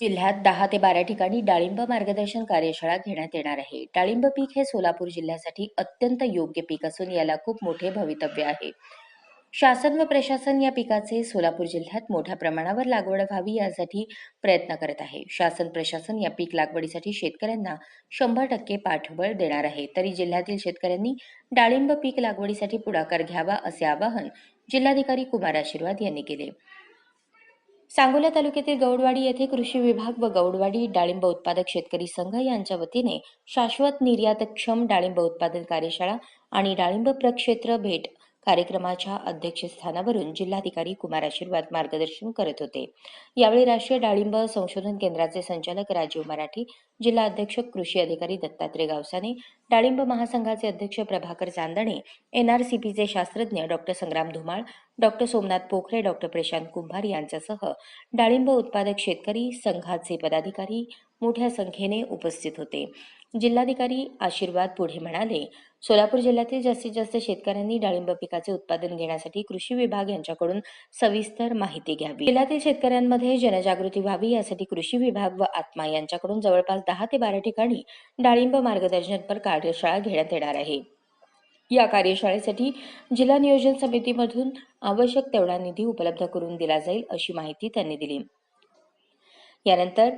जिल्ह्यात दहा ते बारा ठिकाणी डाळिंब मार्गदर्शन कार्यशाळा घेण्यात येणार आहे. डाळिंब पीक हे सोलापूर जिल्ह्यासाठी अत्यंत योग्य पीक असून याला खूप मोठे भवितव्य आहे. शासन व प्रशासन या पिकाचे सोलापूर जिल्ह्यात मोठ्या प्रमाणावर लागवड व्हावी यासाठी प्रयत्न करत आहे. शासन प्रशासन या पीक लागवडीसाठी शेतकऱ्यांना शंभर टक्के पाठबळ देणार आहे. तरी जिल्ह्यातील शेतकऱ्यांनी डाळिंब पीक लागवडीसाठी पुढाकार घ्यावा असे आवाहन जिल्हाधिकारी कुमार आशीर्वाद यांनी केले. सांगोला तालुक्यातील गौडवाडी येथे कृषी विभाग व गौडवाडी डाळिंब उत्पादक शेतकरी संघ यांच्या वतीने शाश्वत निर्यातक्षम डाळिंब उत्पादन कार्यशाळा आणि डाळिंब प्रक्षेत्र भेट कार्यक्रमाच्या अध्यक्षस्थानावरून जिल्हाधिकारी कुमार आशीर्वाद मार्गदर्शन करत होते. यावेळी राष्ट्रीय डाळिंब संशोधन केंद्राचे संचालक राजीव मराठी जिल्हा अध्यक्ष कृषी अधिकारी दत्तात्रय गावसाने डाळिंब महासंघाचे अध्यक्ष प्रभाकर चांदणे एनआरसीपीचे शास्त्रज्ञ doctor Sangram Dhumal doctor Somnath Pokhare doctor Prashant Kumbhar यांच्यासह डाळिंब उत्पादक शेतकरी संघाचे पदाधिकारी मोठ्या संख्येने उपस्थित होते. जिल्हाधिकारी आशीर्वाद पुढे म्हणाले सोलापूर जिल्ह्यातील जास्तीत जास्त शेतकऱ्यांनी डाळिंब पिकाचे उत्पादन घेण्यासाठी कृषी विभाग यांच्याकडून सविस्तर माहिती घ्यावी. जिल्ह्यातील शेतकऱ्यांमध्ये जनजागृती व्हावी यासाठी कृषी विभाग व आत्मा यांच्याकडून जवळपास दहा ते बारा ठिकाणी डाळिंब मार्गदर्शनपर कार्यशाळा घेण्यात येणार आहे. या कार्यशाळेसाठी जिल्हा नियोजन समितीमधून आवश्यक तेवढा निधी उपलब्ध करून दिला जाईल अशी माहिती त्यांनी दिली. यानंतर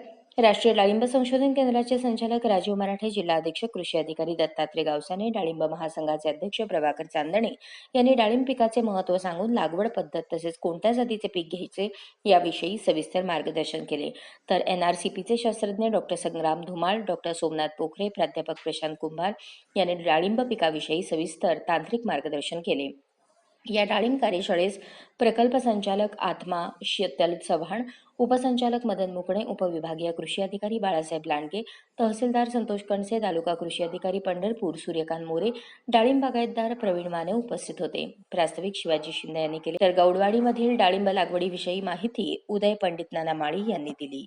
राष्ट्रीय डाळिंब संशोधन केंद्राचे संचालक राजीव मराठे जिल्हा अधीक्षक कृषी अधिकारी दत्तात्रय गावसाने डाळिंब महासंघाचे अध्यक्ष प्रभाकर चांदणे यांनी डाळिंब पिकाचे महत्त्व सांगून लागवड पद्धत तसेच कोणत्या जातीचे पीक घ्यायचे याविषयी सविस्तर मार्गदर्शन केले. तर एनआरसीपीचे शास्त्रज्ञ डॉक्टर संग्राम धुमाळ डॉक्टर सोमनाथ पोखरे प्राध्यापक प्रशांत कुंभार यांनी डाळिंब पिकाविषयी सविस्तर तांत्रिक मार्गदर्शन केले. या डाळिंब कार्यशाळेस प्रकल्प संचालक आत्मा शीतल चव्हाण उपसंचालक मदन मुकणे उपविभागीय कृषी अधिकारी बाळासाहेब लांडगे तहसीलदार संतोष कणसे तालुका कृषी अधिकारी पंढरपूर सूर्यकांत मोरे डाळिंब बागायतदार प्रवीण माने उपस्थित होते. प्रास्ताविक शिवाजी शिंदे यांनी केले. तर गौडवाडीमधील डाळिंब लागवडीविषयी माहिती उदय पंडित नाना माळी यांनी दिली.